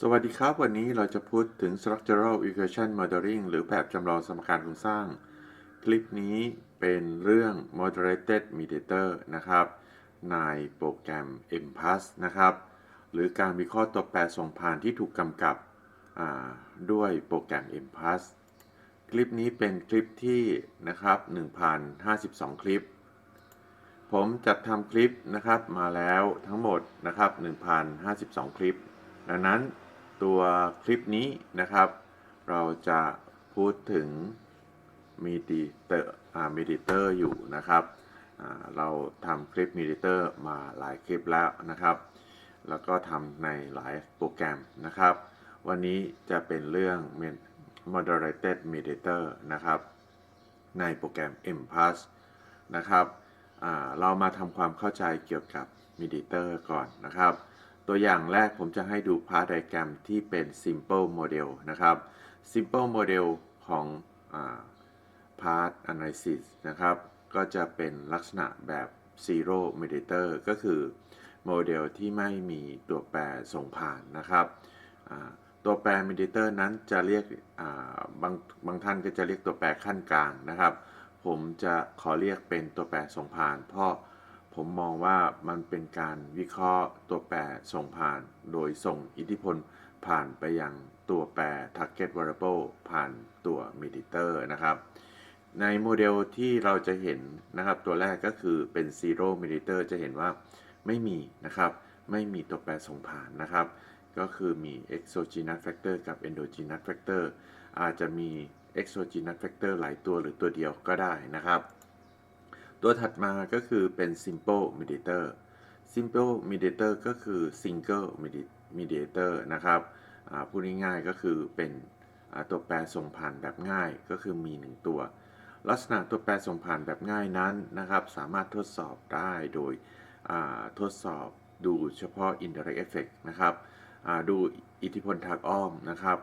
สวัสดีครับ วันนี้เราจะพูดถึง structural equation modeling หรือแบบจำลองสมการโครงสร้าง คลิปนี้เป็นเรื่อง moderated mediator นะครับ ในโปรแกรม MPass นะครับ หรือการวิเคราะห์ตัวแปรส่งผ่านที่ถูกกำกับด้วยโปรแกรม MPass คลิปนี้เป็นคลิปที่นะครับ 1,052 คลิป ผมจัดทำคลิปนะครับมาแล้วทั้งหมดนะครับ1,052 คลิปดังนั้น ตัวคลิปนี้นะครับ เราจะพูดถึง Mediator อ่า Mediator อยู่นะครับเราทำคลิป Mediator มาหลายคลิปแล้วนะครับ แล้วก็ทำในหลายโปรแกรมนะครับ วันนี้จะเป็นเรื่อง Moderated Mediator นะครับ ในโปรแกรม MPass นะครับเรามาทำความเข้าใจเกี่ยวกับ Mediator ก่อนนะครับ ตัวอย่างแรกผมจะให้ดูพาร์ t ไดแกรมที่เป็น Simple Model นะครับ Simple Model ของพาร์ Analysis นะครับ ก็จะเป็นลักษณะแบบ Zero Mediator ก็คือโมเดลที่ไม่มีตัวแปรส่งผ่านนะครับตัวแปร Mediator นั้นจะเรียกาบางบางท่านก็จะเรียกตัวแปรขั้นกลางนะครับ ผมจะขอเรียกเป็นตัวแปรส่งผ่าน เพราะ ผมมองว่ามันเป็นการวิเคราะห์ตัวแปรส่งผ่าน โดยส่งอิทธิพลผ่านไปยังตัวแปร target variable ผ่านตัว mediator นะครับ ในโมเดลที่เราจะเห็นนะครับ ตัวแรกก็คือเป็น zero mediator จะเห็นว่าไม่มีนะครับ ไม่มีตัวแปรส่งผ่านนะครับ ก็คือมี exogenous factor กับ endogenous factor อาจจะมี exogenous factor หลายตัวหรือตัวเดียวก็ได้นะครับ ตัวถัดมาก็คือเป็น simple mediator simple mediator ก็คือ single mediator นะครับพูดง่ายๆก็คือเป็นตัวแปรส่งผ่านแบบง่ายก็คือมี 1 ตัว ลักษณะตัวแปรส่งผ่านแบบง่ายนั้นนะครับ สามารถทดสอบได้โดยทดสอบดูเฉพาะ indirect effect นะครับดูอิทธิพลทางอ้อมนะครับ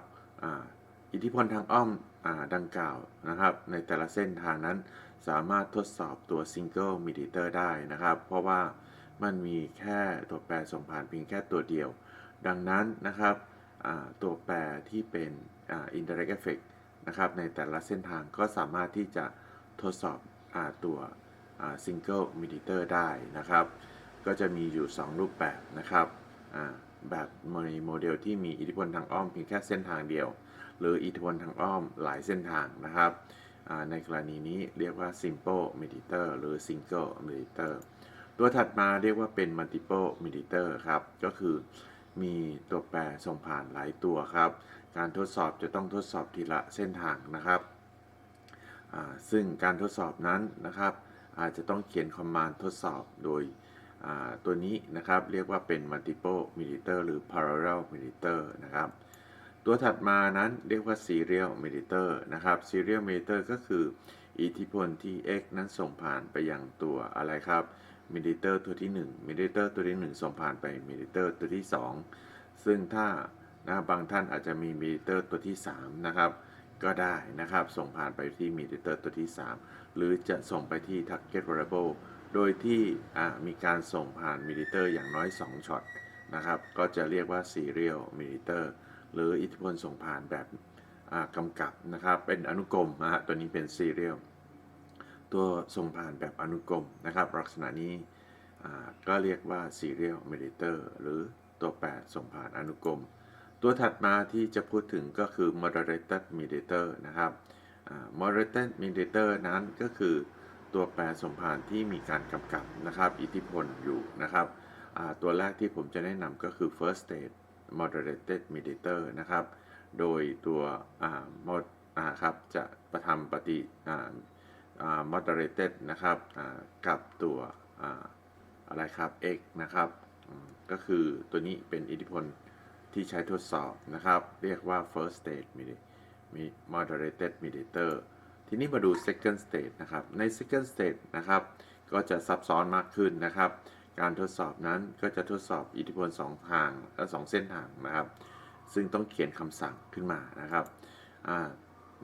อิทธิพลทางอ้อมอดังกล่าวนะครับ ในแต่ละเส้นทางนั้น สามารถทดสอบตัว single mediator ได้นะครับ เพราะว่ามันมีแค่ตัวแปรส่งผ่านเพียงแค่ตัวเดียว ดังนั้นนะครับตัวแปรที่เป็นอ่า indirect effect นะครับในแต่ละเส้นทางก็สามารถที่จะทดสอบอตัว single mediator ได้นะครับ ก็จะมีอยู่ 2 รูปแบบนะครับแบบในโมเดลที่มีอิทธิพลทางอ้อมเพียงแค่เส้นทางเดียว หรืออิทธิพลทางอ้อมหลายเส้นทางนะครับ ในกรณีนี้เรียกว่า simple mediator หรือ single mediator ตัวถัดมาเรียกว่าเป็น multiple mediator ครับ ก็คือมีตัวแปรส่งผ่านหลายตัวครับ การทดสอบจะต้องทดสอบทีละเส้นทางนะครับซึ่งการทดสอบนั้นนะครับอาจจะต้องเขียนคอมมานด์ทดสอบโดยตัวนี้นะครับ เรียกว่าเป็น multiple mediator หรือ parallel mediator นะครับ ตัวถัดมานั้นเรียกว่า serial mediator นะครับ serial mediator ก็คือ อิทธิพลที่ x นั้นส่งผ่านไปยังตัวอะไรครับ mediator ตัวที่1 mediator ตัวที่ 1 ส่งผ่านไป mediator ตัวที่ 2 ซึ่งถ้านะบางท่านอาจจะมี mediator ตัวที่ 3 นะครับ ก็ได้นะครับ ส่งผ่านไปที่ mediator ตัวที่ 3 หรือจะส่งไปที่ target variable โดยที่มีการส่งผ่าน mediator อย่างน้อย 2ช็อตนะครับ ก็จะเรียกว่า serial mediator หรืออิทธิพลส่งผ่านแบบกำกับนะครับ เป็นอนุกรมนะฮะตัวนี้เป็น serial ตัวส่งผ่านแบบอนุกรมนะครับ ลักษณะนี้ก็เรียกว่า serial mediator หรือตัวแปรส่งผ่านอนุกรม ตัวถัดมาที่จะพูดถึงก็คือ moderated mediator นะครับอ่า moderated mediator นั้นก็คือตัวแปรส่งผ่านที่มีการกำกับนะครับ อิทธิพลอยู่นะครับ ตัวแรกที่ผมจะแนะนำก็คือ first state moderated mediator นะครับ โดยตัวอ่า mod อ่าครับจะประทำปฏิ moderated นะครับกับตัวออะไรครับ x นะครับ ก็คือตัวนี้เป็นอิทธิพลที่ใช้ทดสอบนะครับ เรียกว่า first state medi- mi- moderated mediator ทีนี้มาดู second state นะครับ ใน second state นะครับ ก็จะซับซ้อนมากขึ้นนะครับ การทดสอบนั้นก็จะทดสอบอิทธิพล2ทางและ2เส้นทางนะครับ ซึ่งต้องเขียนคำสั่งขึ้นมานะครับ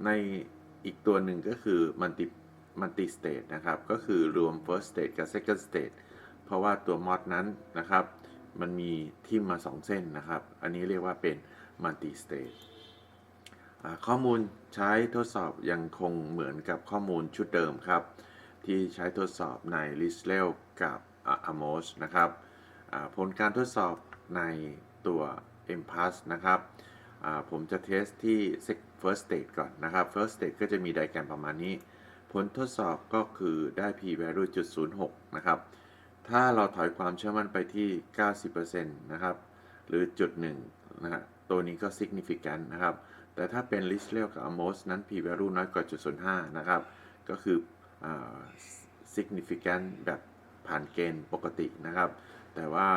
ในอีกตัวหนึ่งก็คือ multi multi state นะครับ ก็คือรวม first state กับ second state เพราะว่าตัว mod นั้นนะครับ มันมีทิมมา 2 เส้นนะครับ อันนี้เรียกว่าเป็น multi state ข้อมูลใช้ทดสอบยังคงเหมือนกับข้อมูลชุดเดิมครับ ที่ใช้ทดสอบใน l i s t e l กับ อ่า Amos นะครับผลการทดสอบในตัว m p a s นะครับผมจะเทสที่ first state ก่อนนะครับ first state ก็จะมีไดแกรมประมาณนี้ ผลทดสอบก็คือได้ p value จุด06 นะครับ ถ้าเราถอยความเชื่อมั่นไปที่ 90%นะครับ หรือจุดหนึ่งนะฮะตัวนี้ก็ significant นะครับ แต่ถ้าเป็น l i s t e l กับ Amos นั้น p value น้อยกว่าจุด05 นะครับ ก็คืออ significant แบบ ผ่านเกณฑ์ปกตินะครับ แต่ว่า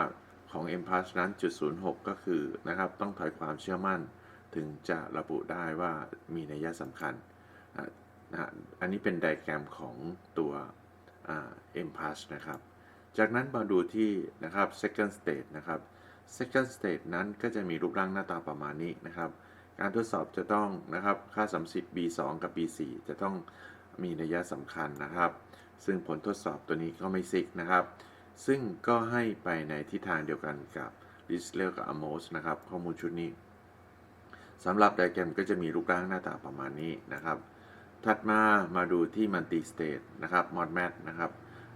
ของ m p a s นั้นจุด06 ก็คือนะครับต้องถอยความเชื่อมั่นถึงจะระบุได้ว่ามีนัยสำคัญนะอันนี้เป็นไดแกรมของตัวอ่า m p a s นะครับ จากนั้นมาดูที่นะครับ second state นะครับ second state นั้นก็จะมีรูปร่างหน้าตาประมาณนี้นะครับ การทดสอบจะต้องนะครับค่าสัมสิทธิ์ B2 กับ B4 จะต้องมีนัยสำคัญนะครับ ซึ่งผลทดสอบตัวนี้ก็ไม่ซิกนะครับ ซึ่งก็ให้ไปในทิศทางเดียวกันกับ l i s l e กับ Amos นะครับ ข้อมูลชุดนี้สำหรับไดแกรมก็จะมีรูปร่างหน้าตาประมาณนี้นะครับ ถัดมามาดูที่ multi state นะครับ modmat นะครับ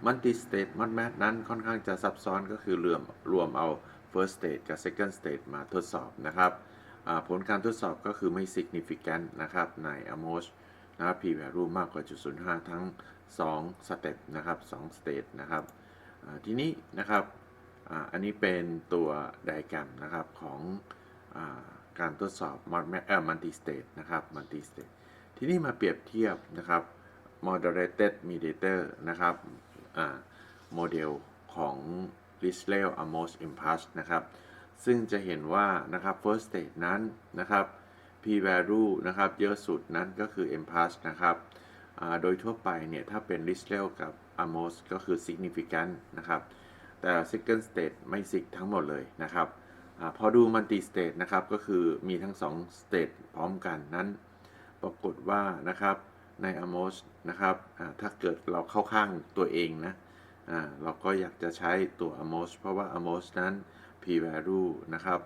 multi state modmat นั้นค่อนข้างจะซับซ้อนก็คือรวมรวมเอา first state กับ second state มาทดสอบนะครับผลการทดสอบก็คือไม่ significant นะครับใน Amos นะครับ p value มากกว่าจุด05 ทั้ง 2 step นะครับ2 state นะครับทีนี้นะครับอ,อันนี้เป็นตัวไดแกรมนะครับของอการทดสอบ modmat เอ่อ multi state นะครับ multi state ทีนี้มาเปรียบเทียบนะครับ moderated mediator นะครับโมเดลของ l i s l e Amos Impasse นะครับ ซึ่งจะเห็นว่านะครับ first state นั้นนะครับ p value นะครับ เยอะสุดนั้นก็คือ Impasse นะครับ โดยทั่วไปเนี่ย ถ้าเป็น l i s l e กับ Amos ก็คือ significant นะครับ แต่ second state ไม่ sig ทั้งหมดเลยนะครับอพอดู multi state นะครับ ก็คือมีทั้ง 2 state พร้อมกันนั้น ปรากฏว่านะครับใน Amos นะครับถ้าเกิดเราเข้าข้างตัวเองนะเราก็อยากจะใช้ตัว Amos เพราะว่า Amos นั้น p value นะครับ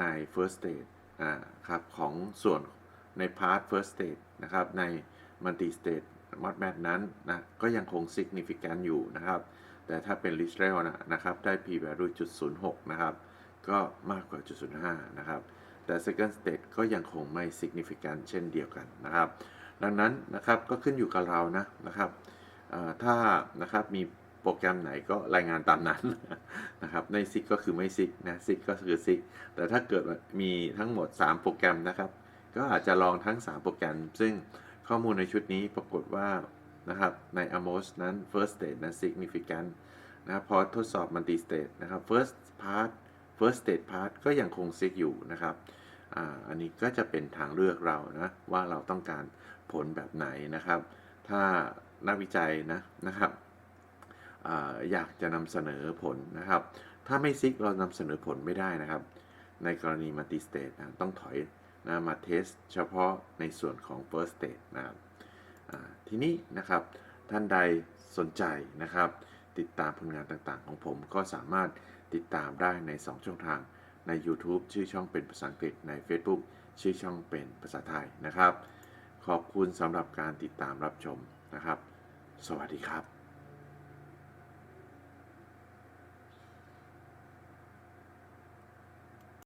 ใน first state ครับของส่วนใน part first state นะครับใน multi state modmat นั้นนะก็ยังคง significant อยู่นะครับ แต่ถ้าเป็น l i s t e l นะนะครับ ได้ p value จุด06 นะครับ ก็มากกว่าจุด05 นะครับ แต่ second state ก็ยังคงไม่ significant เช่นเดียวกันนะครับ ดังนั้นนะครับก็ขึ้นอยู่กับเรานะนะครับถ้านะครับมีโปรแกรมไหนก็รายงานตามนั้นนะครับในซิกก็คือไม่ซิกนะซิกก็คือซิกแต่ถ้าเกิดมีทั้งหมด 3 โปรแกรมนะครับ ก็อาจจะลองทั้ง 3 โปรแกรม ซึ่ง ข้อมูลในชุดนี้ปรากฏว่านะครับใน Amos นั้น first state นั้น significant นะครับพอทดสอบ multi state นะครับ first part first state part ก็ยังคงซิกอยู่นะครับอ,อันนี้ก็จะเป็นทางเลือกเรานะว่าเราต้องการผลแบบไหนนะครับ ถ้านักวิจัยนะนะครับออยากจะนำเสนอผลนะครับ ถ้าไม่ซิกเรานำเสนอผลไม่ได้นะครับ ในกรณีมัลติสเตทนะต้องถอย นะมาเทสเฉพาะในส่วนของ first state นะครับทีนี้นะครับท่านใดสนใจนะครับ ติดตามผลงานต่างๆ ของผมก็สามารถติดตามได้ใน 2 ช่องทางใน YouTube ชื่อช่องเป็นภาษาอังกฤษใน Facebook ชื่อช่องเป็นภาษาไทยนะครับ ขอบคุณสำหรับการติดตามรับชมนะครับ สวัสดีครับ